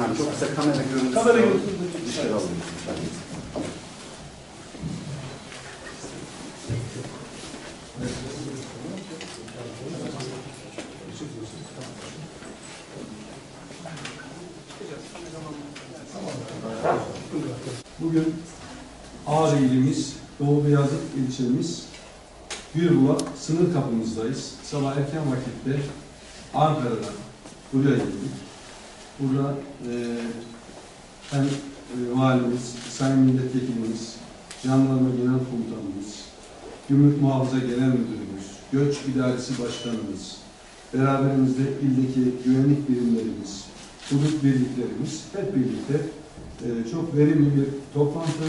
Yani çok kısa kamera görüntüsü. Bugün Ağrı ilimiz, Doğu Beyazıt ilçemiz, Gülbulak sınır kapımızdayız. Sabah erken vakitte Ankara'dan buraya geldik. Burada e, hem e, valimiz, sayın milletvekilimiz, jandarma genel komutanımız, gümrük muhafaza genel müdürümüz, göç idaresi başkanımız, beraberimizde ildeki güvenlik birimlerimiz, hudut birliklerimiz hep birlikte e, çok verimli bir toplantı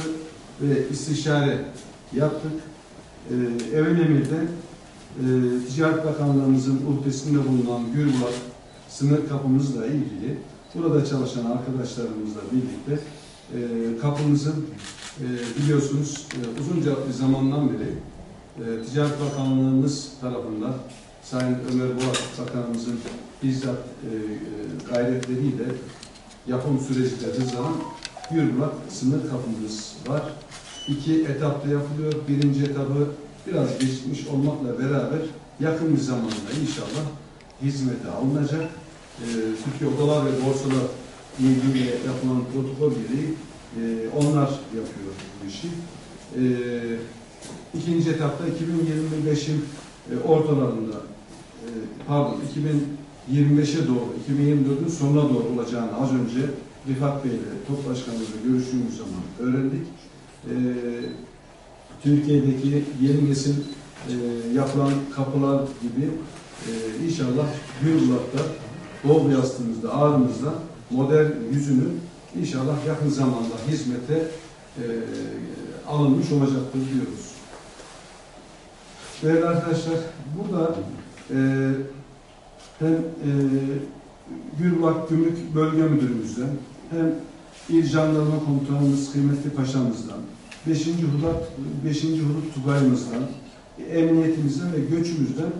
ve istişare yaptık. E, Emir'de e, Ticaret Bakanlığımızın uhdesinde bulunan Gülbulak sınır kapımızla ilgili burada çalışan arkadaşlarımızla birlikte e, kapımızın e, biliyorsunuz e, uzunca bir zamandan beri Ticaret Bakanlığımız tarafından Sayın Ömer Boğaz Bakanımızın bizzat gayretleriyle yapım süreci de hızlanan Gürburak sınır kapımız var. İki etapta yapılıyor. Birinci etabı biraz geçmiş olmakla beraber yakın bir zamanda inşallah hizmete alınacak. Ee, Türkiye Odalar ve Borsalar ilgili yapılan protokol gereği e, onlar yapıyor bu işi. Ee, ikinci etapta 2025'in e, ortalarında e, pardon 2025'e doğru, 2024'ün sonuna doğru olacağını az önce Rifat Bey ile top başkanımızla görüştüğümüz zaman öğrendik. Ee, Türkiye'deki yeni nesil e, yapılan kapılar gibi e, inşallah Gürbulat'ta, Doğu Beyazıt'ımızda, Ağrı'mızda modern yüzünü inşallah yakın zamanda hizmete e, alınmış olacaktır diyoruz. Değerli arkadaşlar, burada e, hem e, Gürbulat Gümrük Bölge Müdürümüzden hem İl Jandarma Komutanımız kıymetli paşamızdan, 5. Hudat 5. Hudut Tugayımızdan, emniyetimizden ve göçümüzden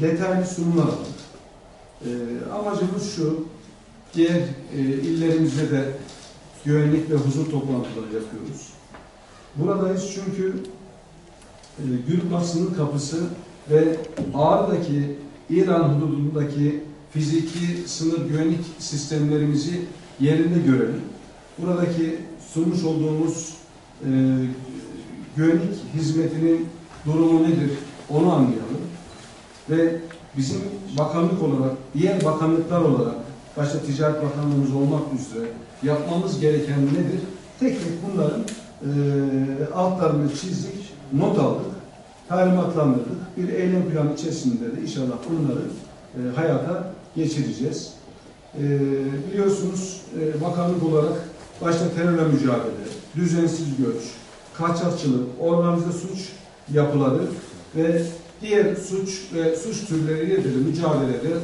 detaylı sunumlar aldık. E, amacımız şu, diğer e, illerimizde de güvenlik ve huzur toplantıları yapıyoruz. Buradayız çünkü e, Gürbulat sınır kapısı ve Ağrı'daki İran hududundaki fiziki sınır güvenlik sistemlerimizi yerinde görelim. Buradaki sunmuş olduğumuz e, güvenlik hizmetinin durumu nedir onu anlayalım. Ve bizim bakanlık olarak, diğer bakanlıklar olarak, başta Ticaret Bakanlığımız olmak üzere yapmamız gereken nedir? Tek tek bunların e, altlarını çizdik, not aldık, talimatlandırdık. Bir eylem planı içerisinde de inşallah bunları e, hayata geçireceğiz. E, biliyorsunuz e, bakanlık olarak başta terörle mücadele, düzensiz göç, kaçakçılık, organize suç yapıları ve diğer suç ve suç türleriyle de mücadelede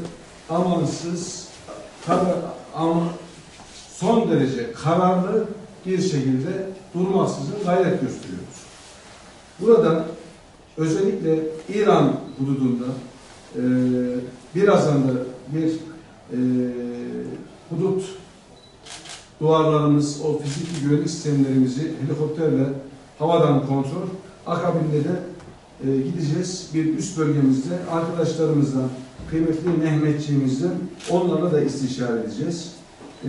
amansız, karar, ama son derece kararlı bir şekilde durmaksızın gayret gösteriyoruz. Burada özellikle İran hududunda e, birazdan da bir e, hudut duvarlarımız, o fiziki güvenlik sistemlerimizi helikopterle havadan kontrol, akabinde de e, gideceğiz bir üst bölgemizde arkadaşlarımızla, kıymetli Mehmetçiğimizden onlarla da istişare edeceğiz. E,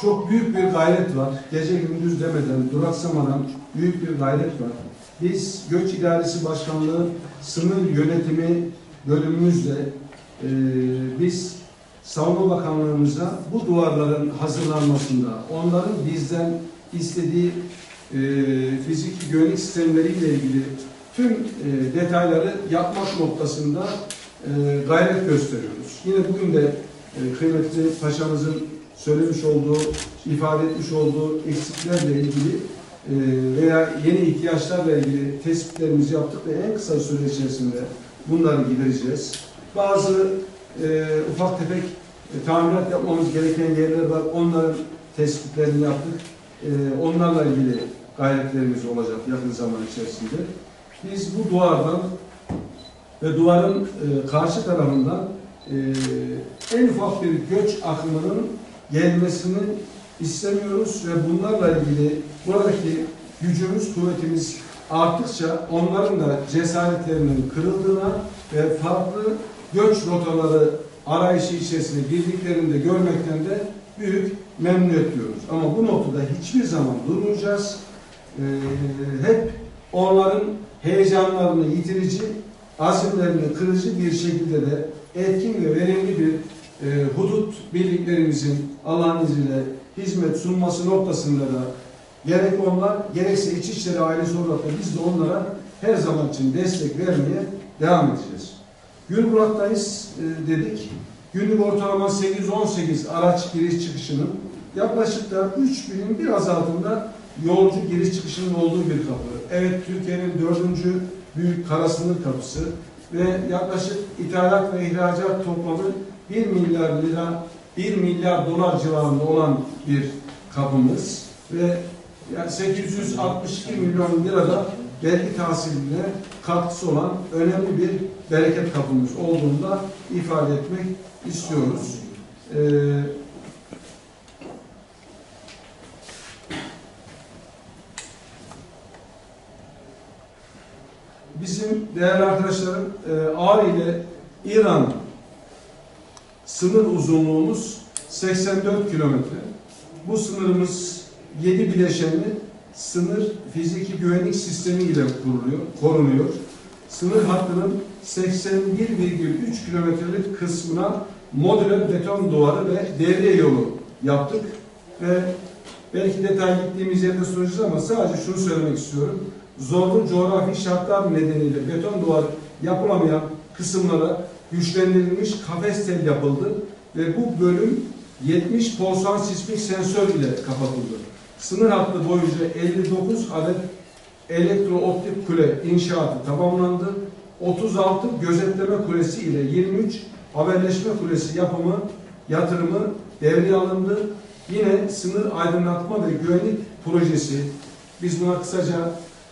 çok büyük bir gayret var. Gece gündüz demeden, duraksamadan büyük bir gayret var. Biz Göç İdaresi Başkanlığı sınır yönetimi bölümümüzle e, biz Savunma Bakanlığımıza bu duvarların hazırlanmasında, onların bizden istediği e, fizik güvenlik sistemleriyle ilgili tüm e, detayları yapmak noktasında e, gayret gösteriyoruz. Yine bugün de e, kıymetli paşamızın söylemiş olduğu ifade etmiş olduğu eksiklerle ilgili veya yeni ihtiyaçlarla ilgili tespitlerimizi yaptık ve en kısa süre içerisinde bunları gidereceğiz. Bazı e, ufak tefek e, tamirat yapmamız gereken yerler var. Onların tespitlerini yaptık. E, onlarla ilgili gayretlerimiz olacak yakın zaman içerisinde. Biz bu duvardan ve duvarın e, karşı tarafından e, en ufak bir göç akımının gelmesini istemiyoruz ve bunlarla ilgili buradaki gücümüz, kuvvetimiz arttıkça onların da cesaretlerinin kırıldığına ve farklı göç rotaları arayışı içerisine girdiklerinde görmekten de büyük memnuniyet duyuyoruz. Ama bu noktada hiçbir zaman durmayacağız. Ee, hep onların heyecanlarını yitirici, azimlerini kırıcı bir şekilde de etkin ve verimli bir e, hudut birliklerimizin Allah'ın izniyle hizmet sunması noktasında da gerek onlar gerekse İçişleri ailesi olarak da biz de onlara her zaman için destek vermeye devam edeceğiz. Gülburak'tayız e, dedik. Günlük ortalama 818 araç giriş çıkışının yaklaşık da 3000'in biraz altında yolcu giriş çıkışının olduğu bir kapı. Evet Türkiye'nin dördüncü büyük kara sınır kapısı ve yaklaşık ithalat ve ihracat toplamı 1 milyar lira 1 milyar dolar civarında olan bir kapımız ve yani 862 milyon lirada vergi tahsiline katkısı olan önemli bir bereket kapımız olduğunu da ifade etmek istiyoruz. Ee, bizim değerli arkadaşlarım e, ile İran sınır uzunluğumuz 84 kilometre. Bu sınırımız 7 bileşenli sınır fiziki güvenlik sistemi ile kuruluyor, korunuyor. Sınır hattının 81,3 kilometrelik kısmına modüler beton duvarı ve devriye yolu yaptık ve belki detay gittiğimiz yerde soracağız ama sadece şunu söylemek istiyorum. Zorlu coğrafi şartlar nedeniyle beton duvar yapılamayan kısımlara güçlendirilmiş kafes tel yapıldı ve bu bölüm 70 polsan sismik sensör ile kapatıldı. Sınır hattı boyunca 59 adet elektrooptik kule inşaatı tamamlandı. 36 gözetleme kulesi ile 23 haberleşme kulesi yapımı, yatırımı devreye alındı. Yine sınır aydınlatma ve güvenlik projesi, biz buna kısaca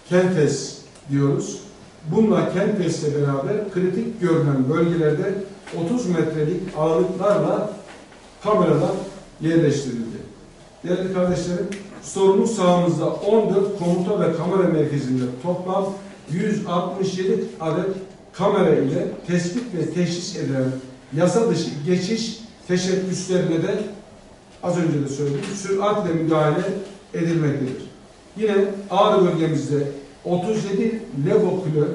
KENTES diyoruz. Bununla KENTES'le beraber kritik görünen bölgelerde 30 metrelik ağırlıklarla kameralar yerleştirildi. Değerli kardeşlerim, sorumluluk sahamızda 14 komuta ve kamera merkezinde toplam 167 adet kamera ile tespit ve teşhis edilen yasa dışı geçiş teşebbüslerine de az önce de söyledim, süratle müdahale edilmektedir. Yine Ağrı bölgemizde 37 Lego kule,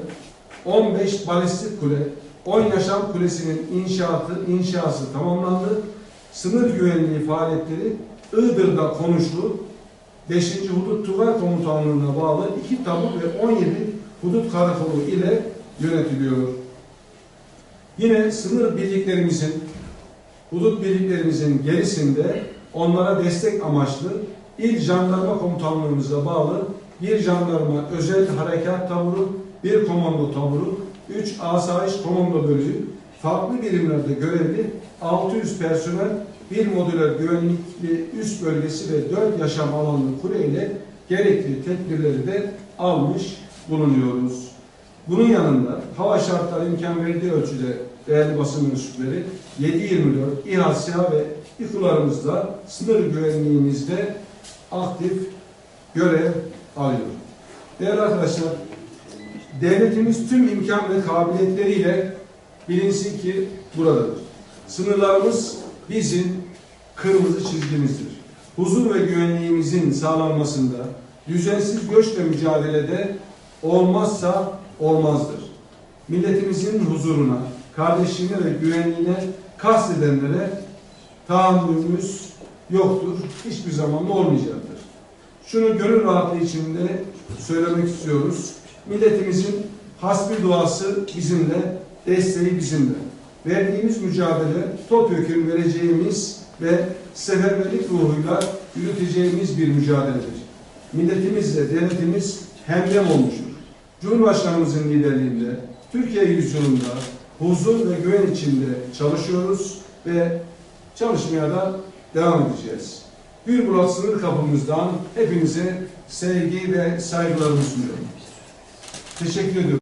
15 balistik kule, 10 yaşam kulesinin inşaatı, inşası tamamlandı. Sınır güvenliği faaliyetleri Iğdır'da konuştu. 5. Hudut Tugay Komutanlığı'na bağlı 2 tabut ve 17 hudut karakolu ile yönetiliyor. Yine sınır birliklerimizin, hudut birliklerimizin gerisinde onlara destek amaçlı İl Jandarma Komutanlığımıza bağlı bir jandarma özel harekat taburu, bir komando taburu, 3 asayiş komando bölüğü, farklı birimlerde görevli 600 personel, bir modüler güvenlikli üst bölgesi ve 4 yaşam alanlı kule ile gerekli tedbirleri de almış bulunuyoruz. Bunun yanında hava şartları imkan verdiği ölçüde değerli basın mensupları 7-24 İHA, ve İKU'larımızda sınır güvenliğimizde aktif görev alıyor. Değerli arkadaşlar, devletimiz tüm imkan ve kabiliyetleriyle bilinsin ki buradadır. Sınırlarımız bizim kırmızı çizgimizdir. Huzur ve güvenliğimizin sağlanmasında, düzensiz göçle mücadelede olmazsa olmazdır. Milletimizin huzuruna, kardeşliğine ve güvenliğine kastedenlere tahammülümüz yoktur. Hiçbir zaman olmayacaktır. Şunu gönül rahatlığı içinde söylemek istiyoruz. Milletimizin hasbi duası bizimle, desteği bizimle. Verdiğimiz mücadele topyekun vereceğimiz ve seferberlik ruhuyla yürüteceğimiz bir mücadeledir. Milletimizle devletimiz hemdem olmuştur. Cumhurbaşkanımızın liderliğinde Türkiye yüzyılında huzur ve güven içinde çalışıyoruz ve çalışmaya da devam edeceğiz. Gülbulat sınır kapımızdan hepinize sevgi ve saygılarımı sunuyorum. Teşekkür ediyorum.